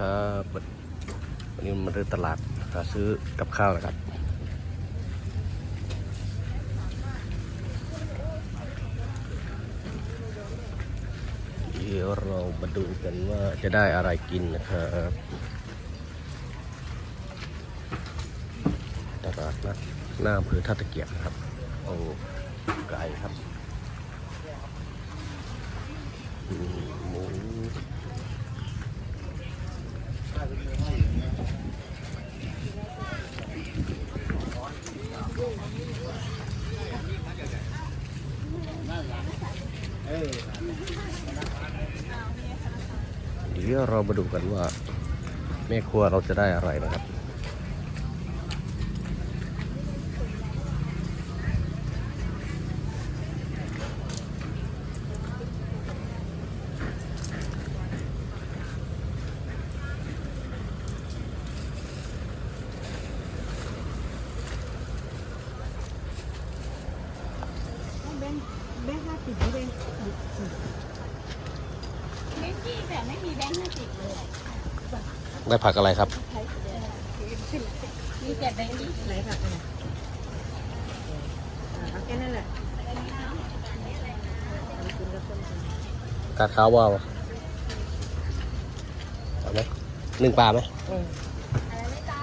ครับวันนี้มาเดินตลาดหาซื้อกับข้าวนะครับเดี๋ยวเรามาดูกันว่าจะได้อะไรกินนะครับตลาดนัดหน้าอำเภอท่าตะเกียบนะครับโอ้ไก่ครับอืมหมู เดี๋ยวเรามาดูกันว่าแม่ครัวเราจะได้อะไรนะครับแบงค์แบงค์ห้า สิบไม่ได้แบงค์ยี่แบบไม่มีแบงค์ห้าสิบเลยได้ผักอะไรครับ มีแต่แบงค์ยี่ไหนค่ะอันไหนอ่าเอาแค่นั้นแหละเอากินกับส้มตำกาดขาวว่าวะเอาไหมนึ่งปลาไหมเออ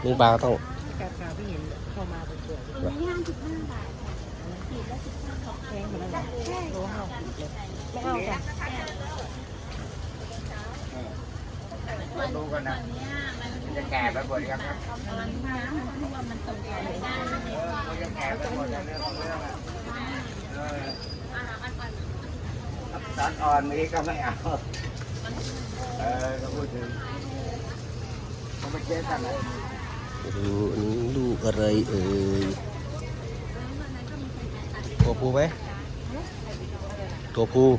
นึ่งปลาก็ต้องกาขาวที่เห็นเข้ามาเป็นตัวตรงนี้ห้าสิบห้าบาทค่ะขีดละสิบห้าบาทแพงเหมือนกันเหรอโลห้าสิบ เลยไม่เอาจ้ะดูกันนะเนี้ยมันจะแก่ไปหมดยังครับมันน้ำมันท่วมมันตกใจไม่ได้มันจะแก่ไปหมดแล้วเรื่องของเรื่องอะเออตอนอ่อนนี้ก็ไม่เอา เออก็พูดถึงเขาไปเช็คกันนะดูอันนี้ลูกอะไรเอ่ยตัวผู้ไหม ตัวผู้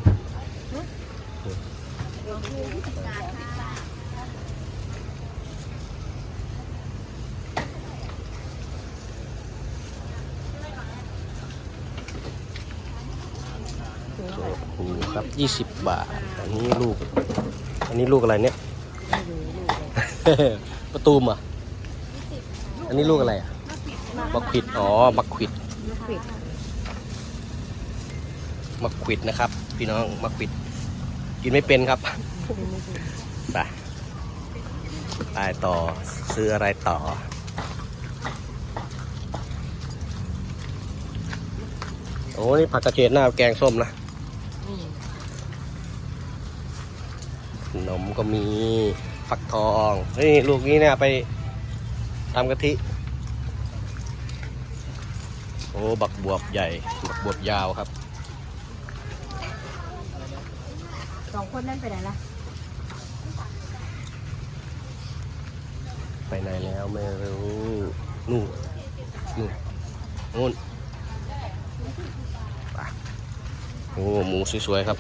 ตัวผู้ครับยี่สิบบาท อันนี้ลูก อันนี้ลูกอะไรเนี่ย ประตูมอะ อันนี้ลูกอะไรอะมักขิด อ๋อมักขิด มักขวิดนะครับ พี่น้องมักขวิด กินไม่เป็นครับไปไปต่อซื้ออะไรต่อ โอ้นี่ผักกระเฉดหน้าแกงส้มนะขนมก็มีฟักทองนี่ลูกนี้เนี่ยไปทำกะทิ โอ้ บักบวบใหญ่ บักบวบยาวครับ ส องคนนั่นไปไหนล่ะ ไปไหนแล้วไม่รู้นู่นนู่นนู่นไปโอ้หมูสวยๆครับ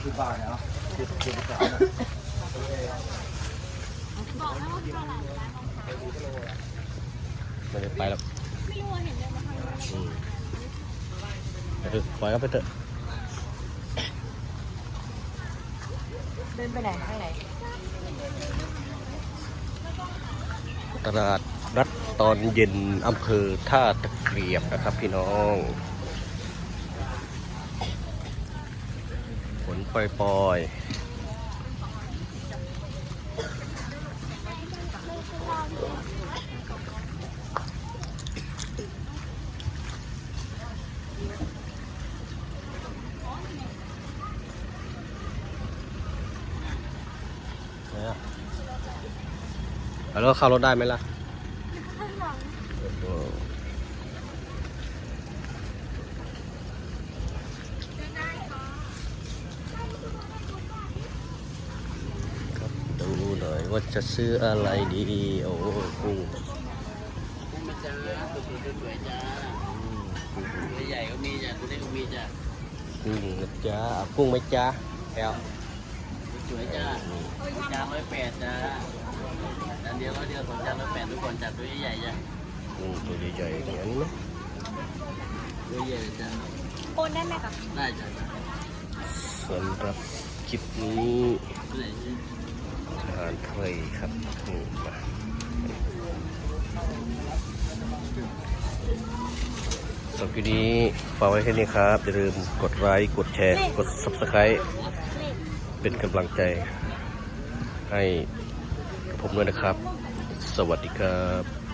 ไม่ได้ไปแล้วไม่รู้ว่าเห็นเลยมาทางนู้นอืมไปเถอะปล่อยเขาไปเถอะ เดินไปไหนข้างไหนตลาดรัดตอนเย็นอำเภอท่าตะเกียบนะครับพี่น้องฝนปล่อยๆ แล้วเข้ารถได้ไหมล่ะโอ้ครับดูหน่อยว่าจะซื้ออะไรดีโอ้กุ้งกุ้งมาจ้าสวยๆสวยๆจ้าตัวใหญ่ก็มีจ้ะตัวเล็กก็มีจ้ะกุ้งนะจ๊ะเอากุ้งไหมจ๊ะแอลสวยๆจ้าจานร้อยแปดจ้า เดียวเดียวผมจะมแปดทุกคนจัดตัวใหญ่ๆจ้ะอืตัวใหญ่ๆอย่ะตัวใหญ่จ้ะโอนได้ไหมครับได้จ้ะสำหรับคลิปนี้อาหารไทยครับนี่มสำหรับคลิปนี้ฝากไว้แค่นี้ครับ อย่าลืมกดไลค์กดแชร์ กด subscribe เป็นกำลังใจให้ ผมด้วยนะครับ สวัสดีครับ